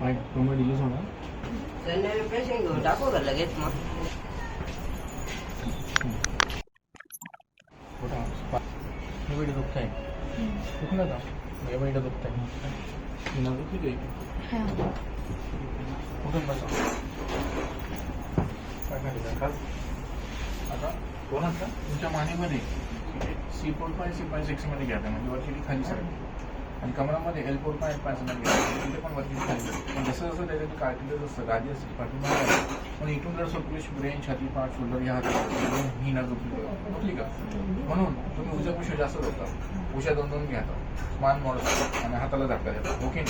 काय कमी डिलीज होणार त्यांनी पेशंट घेऊन टाकू का लगेच मग? कुठं वेळ दुखत आहे दुखलं का? वेळ दुखत आहे नव्हे ठीक आहे कुठून बसा? काय करायचं का? आता कोणाचा तुमच्या मानेमध्ये. सी फोर पाय सी पाय सिक्समध्ये घ्यायचं म्हणजे वरती खाली सर आणि कमरामध्ये एल पण एक पॅसेंजर घ्यायचं तिथे पण वरती पण जसं जसं त्याच्यात कार्टिलेज असतं गादी असते पाठिंबा पण इथून जर सगळी ब्रेन छाती पाठ शोल्डर ह्या हातात ही ना झोपली झोपली का म्हणून तुम्ही उद्या पुष्य जास्त होता उशा दोन दोन घ्या मान मोडता आणि हाताला धक्का देतात ओके?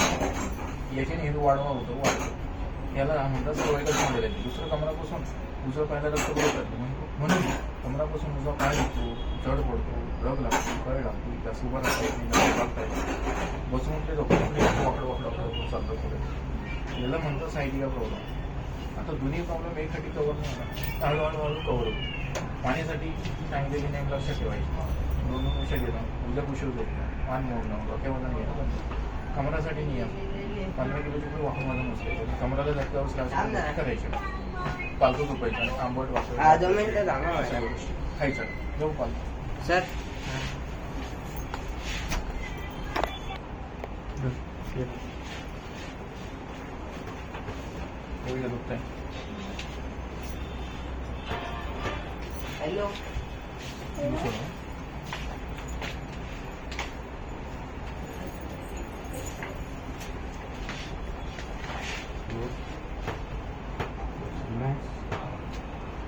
याच्याने हिंदू वाढवा होतो वाढतो. याला म्हणतात सवयकच दुसरं कमरापासून दुसरं पाहायला रक्त पुरवत राहते म्हणून कमरापासून तुझा पाय दुखतो जड पडतो रग लागतो कळ लागतो त्यास उभा राहता येत नाही जास्त येत बसून उठले जाऊ वाकड वाकड करतो चालतं पुढे. याला म्हणतात सायटिका प्रॉब्लेम आता दोन्ही प्रॉब्लेम एकसाठी कवर नाही होणार. हळूहळू हळू कवर होतो पाण्यासाठी सांगितलेली नेम लक्षात ठेवायची. दोन दोन उशा घेणं उद्या उशीर झोपणं पान मोडणं डोक्यावरनं घेणं बंद. कमरासाठी नियम. पंधरा किलोची पण वाहन माझं नसते कमराला धक्क्यावर स्लॅश करायचे. पालतो झोपायचं आणि आंबट हा, दोन मिनिटं थांबा अशा गोष्टी. खायचं जाऊ पालतो. सर. होईल दुखतंय हॅलो.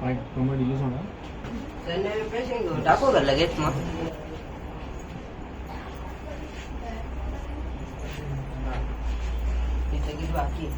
काय टाकू का लगेच मग किती बाकी